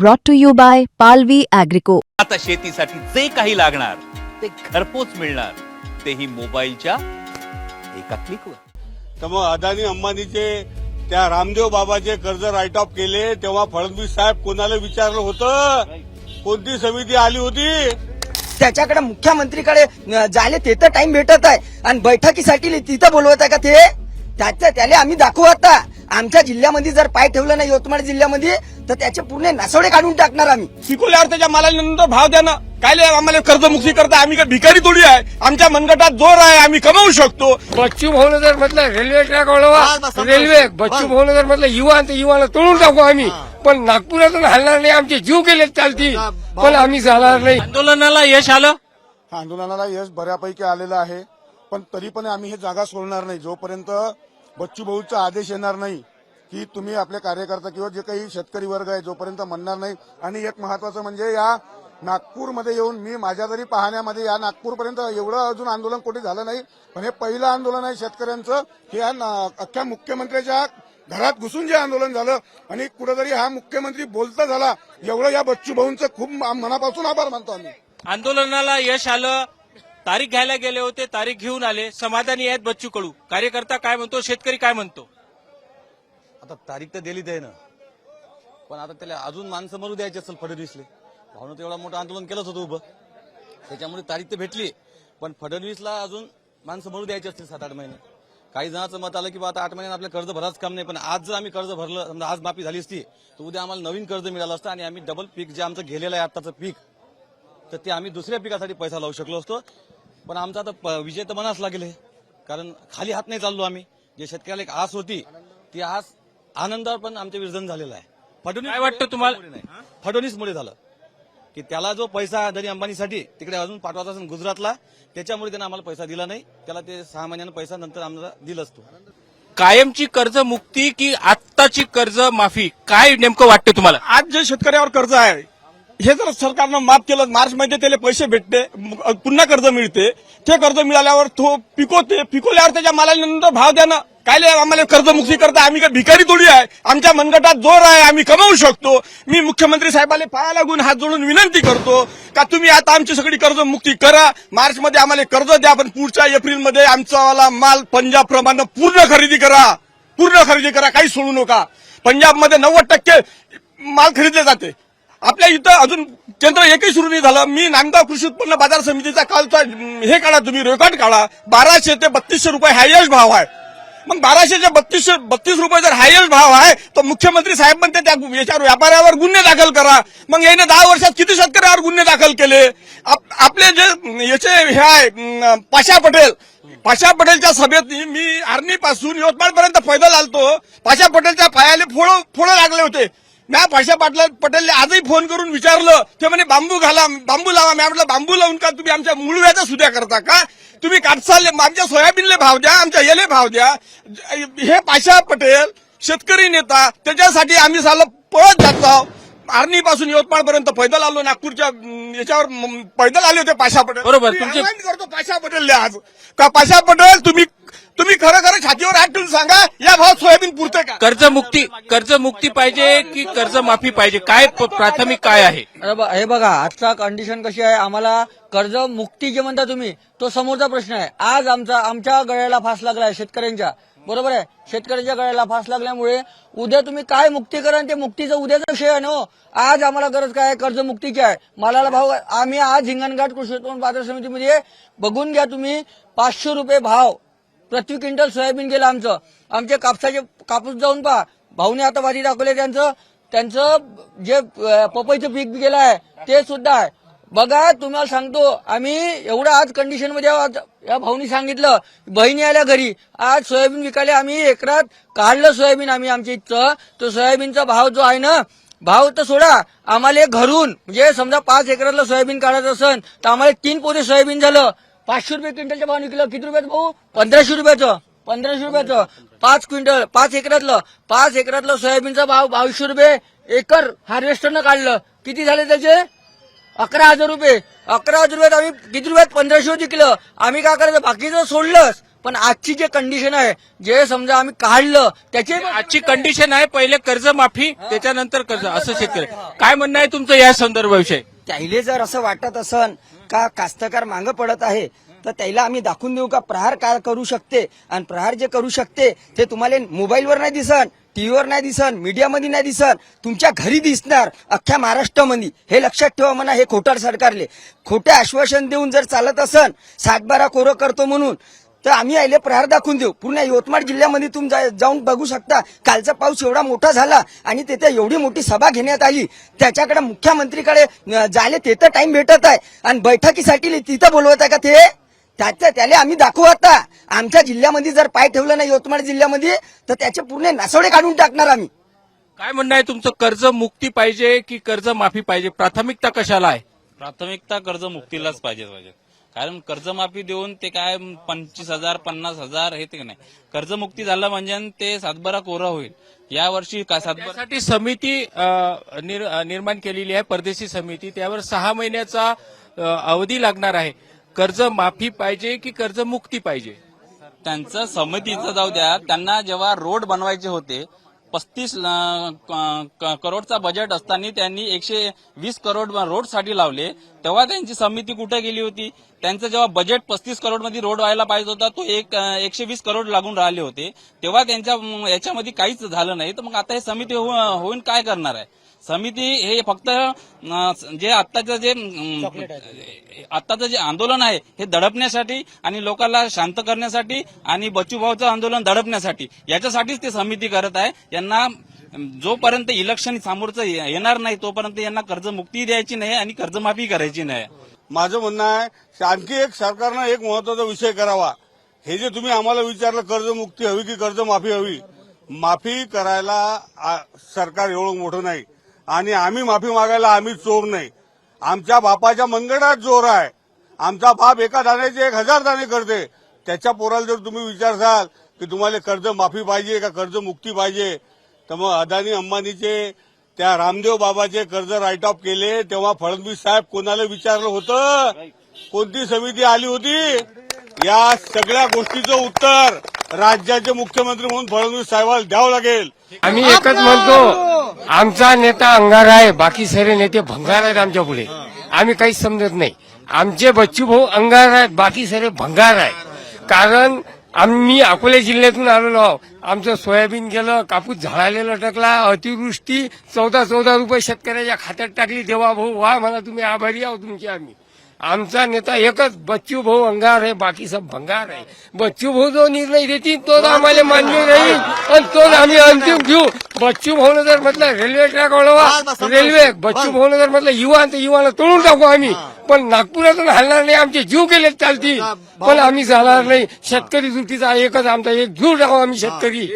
brought to you by Palvi Agrico. आता शेतीसाठी जे काही लागणार ते घरपोच मिळणार. तेही मोबाईलच्या एका क्लिकवर त्यामुळे अदानी अंबानीचे त्या रामदेव बाबाचे कर्ज राईट ऑफ केले तेव्हा फडणवीस साहेब कोणाला विचारलं होतं? कोणती समिती आली होती? त्याच्याकडे मुख्यमंत्रीकडे जायला ते तर टाइम भेटत आहे. आणि बैठकीसाठी तिथं बोलवत आहे का ते? त्याच्या त्याला आम्ही दाखवू आता. आमच्या जिल्ह्यामध्ये जर पाय ठेवलं नाही यवतमाळ जिल्ह्यामध्ये तर त्याचे पूर्ण नासवडे काढून टाकणार आम्ही. पिकोल्यावर त्याच्या मालाला नंतर भाव द्या ना. काय आम्हाला कर्जमुक्ती करता? आम्ही काय भिकारी थोडी आहे. आमच्या मनगटात जोर आहे. आम्ही कमावू शकतो. बच्चू भाऊनगर मधलं रेल्वे ट्रॅक वळवा रेल्वे बच्चू भाऊनगर मधलं युवा ते युवाला तोडून टाकू आम्ही. पण नागपुरातून हलणार नाही. आमचे जीव गेले चालतील पण आम्ही जाणार नाही. आंदोलनाला यश आलं? आंदोलनाला यश बऱ्यापैकी आलेलं आहे. पण तरी पण आम्ही हे जागा सोडणार नाही. जोपर्यंत बच्चू भाऊचा आदेश येणार नाही की तुम्ही आपले कार्यकर्ता किंवा जे काही शेतकरी वर्ग आहे जोपर्यंत म्हणणार नाही. आणि एक महत्वाचं म्हणजे या नागपूरमध्ये येऊन मी माझ्या तरी पाहण्यामध्ये या नागपूरपर्यंत एवढं अजून आंदोलन कुठे झालं नाही. पण हे पहिलं आंदोलन आहे शेतकऱ्यांचं. की या अख्ख्या मुख्यमंत्र्याच्या घरात घुसून जे आंदोलन झालं आणि कुठेतरी हा मुख्यमंत्री बोलता झाला एवढं या बच्चू भाऊंचं खूप मनापासून आभार मानतो आम्ही. आंदोलनाला यश आलं तारीख घ्यायला गेले होते तारीख घेऊन आले. समाधानी आहेत बच्चू कडू कार्यकर्ता काय म्हणतो शेतकरी काय म्हणतो? आता तारीख तर दिली आहे पण आता त्याला अजून माणसं मरू द्यायची असेल फडणवीसले भावनं तर एवढा मोठं आंदोलन केलंच होतं उभं. त्याच्यामुळे तारीख तर भेटली. पण फडणवीसला अजून माणसं मरू द्यायची असतील सात आठ महिने. काही जणांचं मत आलं की बा आता आठ महिन्यात आपलं कर्ज भराच काम नाही पण आज जर आम्ही कर्ज भरलं समजा आज माफी झाली असती तर उद्या आम्हाला नवीन कर्ज मिळालं असतं आणि आम्ही डबल पीक जे आमचं गेलेलं आहे आत्ताचं पीक तर ते आम्ही दुसऱ्या पिकासाठी पैसा लावू शकलो असतो. पण आमचा आता प- विजय तर मनाच लागेल कारण खाली हात नाही चाललो आम्ही. जे शेतकऱ्याला एक आस होती ती आस आनंदावर पण आमचे विर्जन झालेलं आहे. फडणवीस काय वाटतं तुम्हाला? फडणवीसमुळे झालं. की त्याला जो पैसा अदानी अंबानीसाठी तिकडे अजून पाठवायचा असेल गुजरातला त्याच्यामुळे त्याने आम्हाला पैसा दिला नाही. त्याला ते सहा महिन्यानं पैसा नंतर आम्हाला दिलाच तो. कायमची कर्जमुक्ती की आत्ताची कर्ज माफी? काय नेमकं वाटतं तुम्हाला? आज जे शेतकऱ्यावर कर्ज आहे हे जर सरकारनं माफ केलं मार्च मध्ये त्याला पैसे भेटते म- पुन्हा कर्ज मिळते ते कर्ज मिळाल्यावर तो पिकोते पिकोल्यावर त्याच्या मालाला नंतर भाव द्या ना. काय आम्हाला कर्जमुक्ती करता? आम्ही काय भिकारी थोडी आहे? आमच्या मनगटात जोर आहे आम्ही कमावू शकतो. मी मुख्यमंत्री साहेबाला पाया लागून हात जोडून विनंती करतो का तुम्ही आता आमची सगळी कर्जमुक्ती करा. मार्चमध्ये आम्हाला कर्ज द्या पण पुढच्या एप्रिलमध्ये आमचावाला माल पंजाबप्रमाणे पूर्ण खरेदी करा. पूर्ण खरेदी करा काही सोडू नका. पंजाबमध्ये नव्वद टक्के माल खरेदले जाते. आपल्या इथं अजून केंद्र एकही सुरू नाही झालं. मी नांदगाव कृषी उत्पन्न बाजार समितीचा कालचा हे काढा तुम्ही रेकॉर्ड काढा. बाराशे ते बत्तीसशे रुपये हायएस्ट भाव आहे. मग बाराशे ते बत्तीसशे बत्तीस रुपये जर हायएस्ट भाव आहे तर मुख्यमंत्री साहेब म्हणते त्या याच्यावर व्यापाऱ्यावर गुन्हे दाखल करा. मग याने दहा वर्षात किती शेतकऱ्यावर गुन्हे दाखल केले? आप- आपले जे याचे हे आहे पाशा पटेल. पाशा पटेलच्या सभेत मी आर्मी पासून पैदल आलतो. पाशा पटेलच्या पायाले फोड फोडं लागले होते. म्या पाशा पाटला पटेलने आजही फोन करून विचारलं. ते म्हणे बांबू घाला बांबू लावा. मी म्हटलं बांबू लावून का तुम्ही आमच्या मुळव्याचा सुद्या करता का? तुम्ही कापसाले आमच्या सोयाबीनले भाव द्या आमच्या येले भाव द्या. हे पाशा पटेल शेतकरी नेता त्याच्यासाठी आम्ही साला पळत जातो आर्णी पासून यवतमाळ पर्यंत पैदल आलो नागपूरच्या याच्यावर पैदल आले होते पाशा पटेल. बरोबर, करतो पाशा पटेलले आज. का पाशा पटेल तुम्ही तुम्ही खरं खरं छातीवर हात ठेवून सांगा या भावात सोयाबीन पुरते का? कर्जमुक्ती कर्जमुक्ती पाहिजे की कर्जमाफी पाहिजे? काय प्राथमिक काय आहे? अरे बा- हे बघा आजचा कंडिशन कशी आहे? आम्हाला कर्ज मुक्ती जे म्हणता तुम्ही तो समोरचा प्रश्न आहे. आज आमचा आमच्या गळ्याला फास लागलाय शेतकऱ्यांच्या. बरोबर आहे? शेतकऱ्यांच्या गळ्याला फास लागल्यामुळे उद्या तुम्ही काय मुक्ती करा ते मुक्तीचा उद्याचा विषय आहे ना हो. आज आम्हाला गरज काय आहे? कर्जमुक्तीची आहे. मालाला भाव आम्ही आज हिंगणघाट कृषी उत्पन्न बाजार समितीमध्ये बघून घ्या तुम्ही पाचशे रुपये भाव प्रति क्विंटल सोयाबीन गेलं आमचं. आमचे कापसाचे कापूस जाऊन पहा. भाऊने आता वादी दाखवले त्यांचं. त्यांचं जे पपईचं पीक गेलं आहे ते सुद्धा आहे. बघा तुम्हाला सांगतो आम्ही एवढं आज कंडिशनमध्ये या भाऊनी सांगितलं बहिणी आल्या घरी. आज सोयाबीन विकायला आम्ही एकरात काढलं सोयाबीन आम्ही आमच्या इथचं. तो सोयाबीनचा भाव जो आहे ना भाव तर सोडा. आम्हाला घरून म्हणजे समजा पाच एकरातलं सोयाबीन काढायचं असेल तर आम्हाला तीन पोते सोयाबीन झालं. पाचशे रुपये क्विंटलच्या भाव निघलं. किती रुपयाचं भाऊ? पंधराशे रुपयाचं. पंधराशे रुपयाचं. पाच क्विंटल पाच एकरातलं. पाच एकरातलं सोयाबीनचा भाव बावीसशे रुपये एकर हार्वेस्टरनं काढलं. किती झाले त्याचे? अकरा हजार रुपये. अकरा हजार रुपयात आम्ही किती रुपयात? पंधराशे विकलं. आम्ही काय करायचं? बाकीचं सोडलंच. पण आजची जे कंडिशन आहे जे समजा आम्ही काढलं त्याचे आजची कंडिशन आहे पहिले कर्जमाफी त्याच्यानंतर कर्ज असं शेतकरी. काय म्हणणं आहे तुमचं या संदर्भाविषयी? त्याले जर असं वाटत असन का कास्तकार मागं पडत आहे तर त्याला आम्ही दाखवून देऊ का प्रहार काय करू शकते? आणि प्रहार जे करू शकते ते तुम्हाला मोबाईलवर नाही दिसन टीव्हीवर नाही दिसन मीडियामध्ये नाही दिसन तुमच्या घरी दिसणार अख्ख्या महाराष्ट्रामध्ये. हे लक्षात ठेवा म्हणा हे खोटार सरकारले. खोटे आश्वासन देऊन जर चालत असन सातबारा कोरं करतो म्हणून तर आम्ही आले प्रहार दाखवून देऊ. पूर्ण यवतमाळ जिल्ह्यामध्ये तुम्ही जा- जाऊन बघू शकता कालचा पाऊस एवढा मोठा झाला आणि तिथे एवढी मोठी सभा घेण्यात आली. त्याच्याकडे मुख्यमंत्रीकडे जायला तिथं टाइम भेटत आहे. आणि बैठकीसाठी तिथं बोलवत आहे का ते? त्याच्या त्याला आम्ही दाखवू आता. आमच्या जिल्ह्यामध्ये जर पाय ठेवलं ना यवतमाळ जिल्ह्यामध्ये तर त्याचे पूर्ण नासवडे काढून टाकणार आम्ही. काय म्हणणं आहे तुमचं? कर्ज मुक्ती पाहिजे की कर्ज माफी पाहिजे? प्राथमिकता कशाला आहे? प्राथमिकता कर्जमुक्तीलाच पाहिजे पाहिजे. कारण कर्जमाफी देऊन ते काय पंचवीस हजार पन्नास हजार हे ते नाही. कर्जमुक्ती झालं म्हणजे ते सातबारा कोरा होईल. यावर्षी काय सातबारा त्यासाठी समिती निर- निर्माण केलेली आहे परदेशी समिती. त्यावर सहा महिन्याचा अवधी लागणार आहे. कर्ज माफी पाहिजे की कर्ज मुक्ती पाहिजे? त्यांचं समितीचं जाऊ द्या. त्यांना जेव्हा रोड बनवायचे होते पस्तीस करोडचा बजेट असताना त्यांनी एकशे वीस करोड रोडसाठी लावले. तेव्हा त्यांची समिती कुठे गेली होती? त्यांचं जेव्हा बजेट पस्तीस करोडमध्ये रोड व्हायला पाहिजे होता तो एक एकशे वीस करोड लागून राहिले होते. तेव्हा त्यांच्या याच्यामध्ये काहीच झालं नाही. तर मग आता हे समिती हो, होऊन काय करणार आहे? समिती हे फक्त जे आत्ताचं जे आत्ताचं जे आंदोलन आहे हे दडपण्यासाठी आणि लोकांना शांत करण्यासाठी आणि बच्चूभाऊचं आंदोलन दडपण्यासाठी याच्यासाठीच ते समिती करत आहे. यांना जोपर्यंत इलेक्शन समोरचं येणार नाही तोपर्यंत यांना कर्जमुक्ती द्यायची नाही आणि कर्जमाफी करायची नाही. माझं म्हणणं आहे की आणखी एक सरकारनं एक महत्त्वाचा विषय करावा. हे जे तुम्ही आम्हाला विचारलं कर्जमुक्ती हवी की कर्जमाफी हवी? माफी करायला सरकार एवढं मोठं नाही. आणि आम्ही माफी मागायला आम्ही चोर नाही. आमच्या बापाच्या मनगडात जोर आहे. आमचा बाप एका दाण्याचे एक हजार दाणे करते. त्याच्या पोराला जर तुम्ही विचारसाल की तुम्हाला कर्ज माफी पाहिजे का कर्ज मुक्ती पाहिजे तर मग अदानी अंबानीचे त्या रामदेव बाबाचे कर्ज राईट ऑफ केले. तेव्हा फडणवीस साहेब कोणाला विचारलं होतं? कोणती समिती आली होती? या सगळ्या गोष्टीचं उत्तर राज्याचे मुख्यमंत्री म्हणून फडणवीस साहेबाला द्यावं लागेल. आम्ही एकच म्हणतो आमचा नेता अंगार आहे बाकी सारे नेते भंगार आहेत आमच्या पुढे. आम्ही काहीच समजत नाही. आमचे बच्चू भाऊ अंगार आहेत बाकी सारे भंगार आहे कारण आम्ही अकोला जिल्ह्यातून आलेलो आहोत. आमचं सोयाबीन गेलं कापूस झाडाले लटकला अतिवृष्टी चौदा चौदा रुपये शेतकऱ्याच्या खात्यात टाकली. देवा भाऊ वा म्हणा तुम्ही आभारी आहो तुमचे आम्ही. आमचा नेता एकच बच्चू भाऊ अंगार आहे बाकी सब भंगार आहे. बच्चू भाऊ जो निर्णय देतील तोच आम्हाला मान्य राहील. आणि तोच आम्ही अंतिम घेऊ. बच्चू भाऊनं जर म्हटलं रेल्वे ट्रॅक वळवा रेल्वे बच्चू भाऊनं जर म्हटलं युवा तर युवाला तोडून टाकू आम्ही. पण नागपुरातून हलणार नाही आमचे जीव गेले चालतील. पण आम्ही जाणार नाही. शेतकरी सुट्टीचा एकच आमचा एक जीव टाकू आम्ही शेतकरी